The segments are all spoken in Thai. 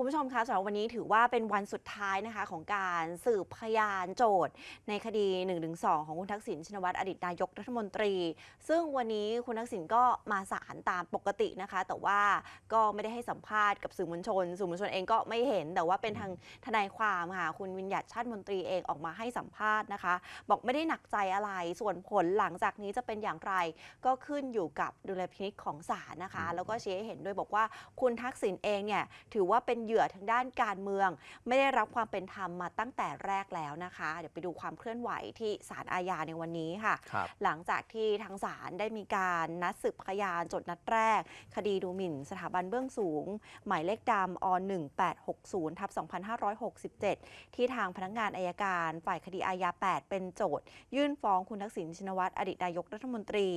คุณผู้ชมคะสำหรับวันนี้ถือว่าเป็นวันสุดท้ายนะคะของการสืบพยานโจทย์ ในคดี1นึของคุณทักษิณชินวัตรอดีตนายกรัฐมนตรี ซึ่งวันนี้คุณทักษิณก็มาศาลตามปกตินะคะ แต่ว่าก็ไม่ได้ให้สัมภาษณ์กับสื่อมวลชน สื่อมวลชนเองก็ไม่เห็น แต่ว่าเป็นทางทนายความค่ะคุณวิญญัตชาติมนตรีเองออกมาให้สัมภาษณ์นะคะ บอกไม่ได้หนักใจอะไรส่วนผลหลังจากนี้จะเป็นอย่างไร ก็ขึ้นอยู่กับดุลพินิจของศาลนะคะ แล้วก็ชี้ให้เห็นด้วยบอกว่าคุณทักษิณเองเนี่ยถือว่าเป็นเหยื่อทางด้านการเมือง ไม่ได้รับความเป็นธรรมมาตั้งแต่แรกแล้วนะคะ เดี๋ยวไปดูความเคลื่อนไหวที่ศาลอาญาในวันนี้ค่ะครับหลังจากที่ทางศาลได้มีการนัดสืบพยานโจทย์นัดแรก คดีดูหมิ่น สถาบันเบื้องสูง หมายเลขดำอ1860ทับ2567 ที่ทางพนักงานอายการฝ่ายคดีอาญา8 เป็นโจทย์ยื่นฟ้องคุณทักษิณชินวัตรอดีตนายกรัฐมนตรี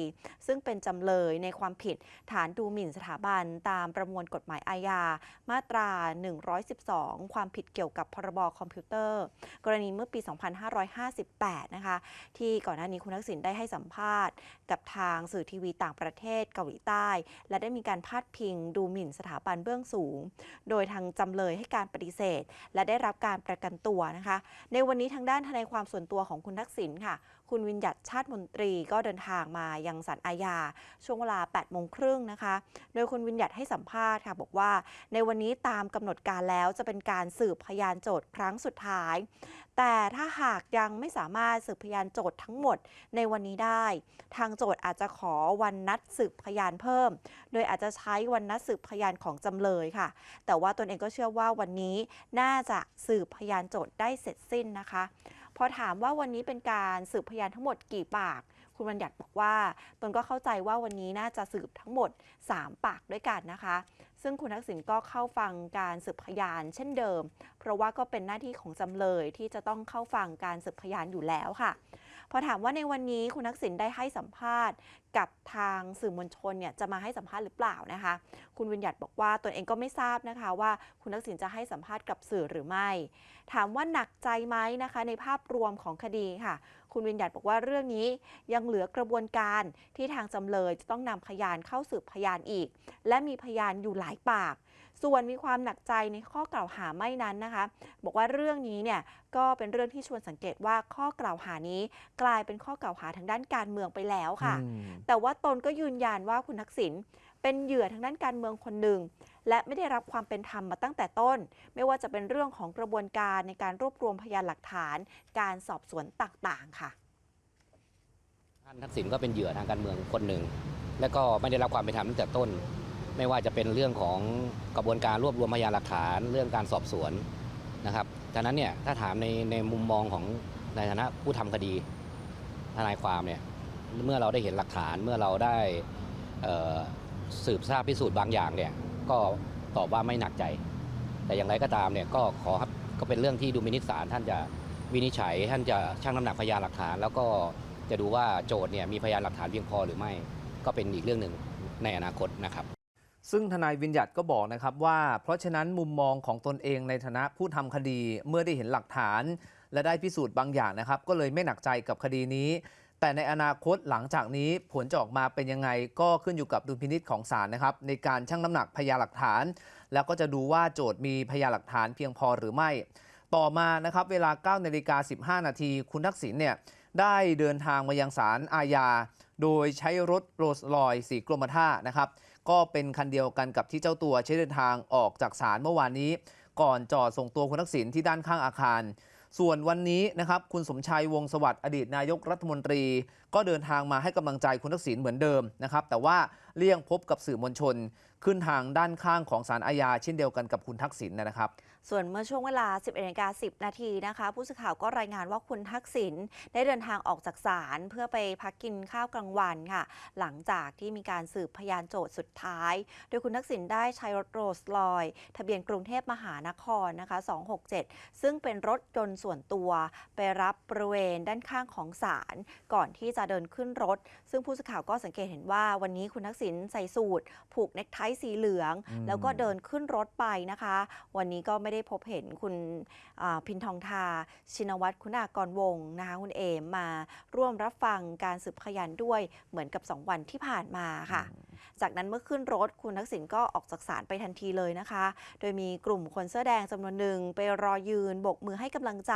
ซึ่งเป็นจำเลยในความผิดฐานดูหมิ่นสถาบันตามประมวลกฎหมายอาญามาตรา112 ความผิดเกี่ยวกับพรบคอมพิวเตอร์ กรณีเมื่อปี 2558 นะคะ ที่ก่อนหน้านี้คุณทักษิณได้ให้สัมภาษณ์ กับทางสื่อทีวีต่างประเทศเกาหลีใต้ และได้มีการพาดพิงดูหมิ่นสถาบันเบื้องสูง โดยทางจำเลยให้การปฏิเสธ และได้รับการประกันตัวนะคะ ในวันนี้ทางด้านทนายความส่วนตัวของคุณทักษิณค่ะ คุณวิญญัติชาติมนตรีก็เดินทางมายังศาลอาญาช่วงเวลา8โมงครึ่งนะคะ โดยคุณวิญญัติให้สัมภาษณ์ค่ะ บอกว่าในวันนี้ตามกำหนดการแล้วจะเป็นการสืบพยานโจทย์ครั้งสุดท้าย แต่ถ้าหากยังไม่สามารถสืบพยานโจทย์ทั้งหมดในวันนี้ได้ ทางโจทย์อาจจะขอวันนัดสืบพยานเพิ่ม โดยอาจจะใช้วันนัดสืบพยานของจำเลยค่ะ แต่ว่าตนเองก็เชื่อว่าวันนี้น่าจะสืบพยานโจทย์ได้เสร็จสิ้นนะคะ พอถามว่าวันนี้เป็นการสืบพยานทั้งหมดกี่ปากคุณบัญญัติบอกว่าตนก็เข้าใจว่าวันนี้น่าจะสืบทั้งหมด 3 ปากด้วยกันนะคะ ซึ่งคุณทักษิณก็เข้าฟังการสืบพยานเช่นเดิม เพราะว่าก็เป็นหน้าที่ของจำเลยที่จะต้องเข้าฟังการสืบพยานอยู่แล้วค่ะ พอถามว่าในวันนี้คุณทักษิณได้ให้สัมภาษณ์ กับทางสื่อมวลชนเนี่ยจะมาให้สัมภาษณ์หรือเปล่านะคะ คุณวิญญัติบอกว่าตนเองก็ไม่ทราบนะคะว่าคุณทักษิณจะให้สัมภาษณ์กับสื่อหรือไม่ ถามว่าหนักใจไหมนะคะ ในภาพรวมของคดีค่ะ คุณวิญญัติบอกว่าเรื่องนี้ยังเหลือกระบวนการที่ทางจำเลยจะต้องนำพยานเข้าสืบพยานอีก และมีพยานอยู่หลายปาก ส่วนมีความหนักใจในข้อกล่าวหาไม่นั้นนะคะ บอกว่าเรื่องนี้เนี่ยก็เป็นเรื่องที่ชวนสังเกตว่าข้อกล่าวหานี้กลายเป็นข้อกล่าวหาทางด้านการเมืองไปแล้วค่ะอืมแต่ว่าตนก็ยืนยันว่าคุณทักษิณเป็นเหยื่อทางด้านการเมืองคนหนึ่ง และไม่ได้รับความเป็นธรรมมาตั้งแต่ต้น ไม่ว่าจะเป็นเรื่องของกระบวนการในการรวบรวมพยานหลักฐาน การสอบสวนต่างๆค่ะท่านทักษิณก็เป็นเหยื่อทางการเมืองคนหนึ่ง และก็ไม่ได้รับความเป็นธรรมตั้งแต่ต้น ไม่ว่าจะเป็นเรื่องของกระบวนการรวบรวมพยานหลักฐานเรื่องการสอบสวนนะครับดังนั้นเนี่ยถ้าถามในในมุมมองของในฐานะผู้ทำคดีทนายความเนี่ยเมื่อเราได้เห็นหลักฐานเมื่อเราได้สืบทราบพิสูจน์บางอย่างเนี่ยก็ตอบว่าไม่หนักใจ แต่อย่างไรก็ตามเนี่ยก็ขอครับก็เป็นเรื่องที่ดูมินิจศาลท่านจะวินิจฉัยท่านจะชั่งน้ำหนักพยานหลักฐาน แล้วก็จะดูว่าโจทย์เนี่ยมีพยานหลักฐานเพียงพอหรือไม่ ก็เป็นอีกเรื่องหนึ่งในอนาคตนะครับ ซึ่งทนายวิญญัตก็บอกนะครับว่า เพราะฉะนั้นมุมมองของตนเองในฐานะผู้ทำคดีเมื่อได้เห็นหลักฐาน และได้พิสูจน์บางอย่างนะครับ ก็เลยไม่หนักใจกับคดีนี้ แต่ในอนาคตหลังจากนี้ผลจะออกมาเป็นยังไงก็ขึ้นอยู่กับดุลพินิษของศาลนะครับ ในการชั่งน้ำหนักพยานหลักฐาน แล้วก็จะดูว่าโจทย์มีพยานหลักฐานเพียงพอหรือไม่ ต่อมานะครับเวลา9นาฬิกา15 นาทีคุณทักษิณเนี่ยได้เดินทางมายังศาลอาญา โดยใช้รถโรลส์รอยสีกรมท่านะครับ ก็เป็นคันเดียวกันกับที่เจ้าตัวใช้เดินทางออกจากศาลเมื่อวานนี้ ก่อนจอดส่งตัวคุณทักษิณที่ด้านข้างอาคาร ส่วนวันนี้นะครับคุณสมชัยวงศ์สวัสดิ์อดีตนายกรัฐมนตรี ก็เดินทางมาให้กำลังใจคุณทักษิณเหมือนเดิมนะครับแต่ว่าเลี่ยงพบกับสื่อมวลชน ขึ้นทางด้านข้างของศาลอาญาเช่นเดียวกันกับคุณทักษิณนะครับ ส่วนเมื่อช่วงเวลา 11นาฬิกา10 นาทีนะคะ ผู้สื่อข่าวก็รายงานว่าคุณทักษิณได้เดินทางออกจากศาลเพื่อไปพักกินข้าวกลางวันค่ะ หลังจากที่มีการสืบพยานโจทย์สุดท้าย โดยคุณทักษิณได้ใช้รถโรลส์รอยซ์ทะเบียนกรุงเทพมหานครนะคะ 267 ซึ่งเป็นรถยนต์ส่วนตัว ไปรับบริเวณด้านข้างของศาลก่อนที่จะเดินขึ้นรถ ซึ่งผู้สื่อข่าวก็สังเกตเห็นว่าวันนี้คุณทักษิณใส่สูทผูกเนคไทสีเหลืองอืมแล้วก็เดินขึ้นรถไปนะคะ วันนี้ก็ไม่ได้พบเห็นคุณอ่าพินทองทา ชินวัตรคุณากรวงศ์นะคะคุณเอมมาร่วมรับฟังการสืบพยานด้วยเหมือนกับ 2 วันที่ผ่านมาค่ะ จากนั้นเมื่อขึ้นรถคุณทักษิณก็ออกจากศาลไปทันทีเลยนะคะ โดยมีกลุ่มคนเสื้อแดงจำนวนหนึ่งไปรอยืนบกมือให้กำลังใจ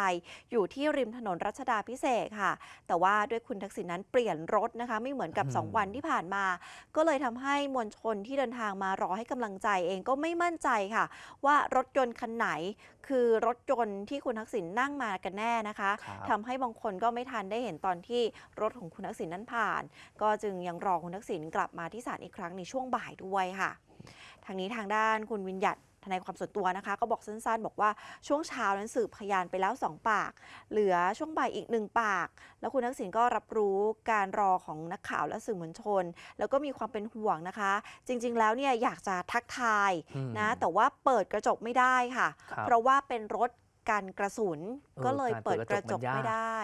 อยู่ที่ริมถนนรัชดาพิเศษค่ะ แต่ว่าด้วยคุณทักษิณนั้นเปลี่ยนรถนะคะ ไม่เหมือนกับอืม2วันที่ผ่านมา ก็เลยทำให้มวลชนที่เดินทางมารอให้กำลังใจเองก็ไม่มั่นใจค่ะ ว่ารถยนต์คันไหน คือรถยนต์ที่คุณทักษิณนั่งมากันแน่นะคะครับทำให้บางคนก็ไม่ทันได้เห็นตอนที่รถของคุณทักษิณนั้นผ่าน ก็จึงยังรอคุณทักษิณกลับมาที่ศาลอีกครั้งในช่วงบ่ายด้วยค่ะ ทางนี้ทางด้านคุณวิญญัตท นายความส่วนตัวนะคะ ก็บอกสั้นๆ บอกว่าช่วงเช้านั้นสืบพยานไปแล้ว 2 ปาก เหลือช่วงบ่ายอีกหนึ่งปาก แล้วคุณทักษิณก็รับรู้การรอของนักข่าวและสื่อมวลชน แล้วก็มีความเป็นห่วงนะคะ จริงๆแล้วเนี่ยอยากจะทักทายอืมนะแต่ว่าเปิดกระจกไม่ได้ค่ะครับเพราะว่าเป็นรถกันกระสุนเออก็เลยการเปิเปิดดกกระระจจกกมันยากไม่ได้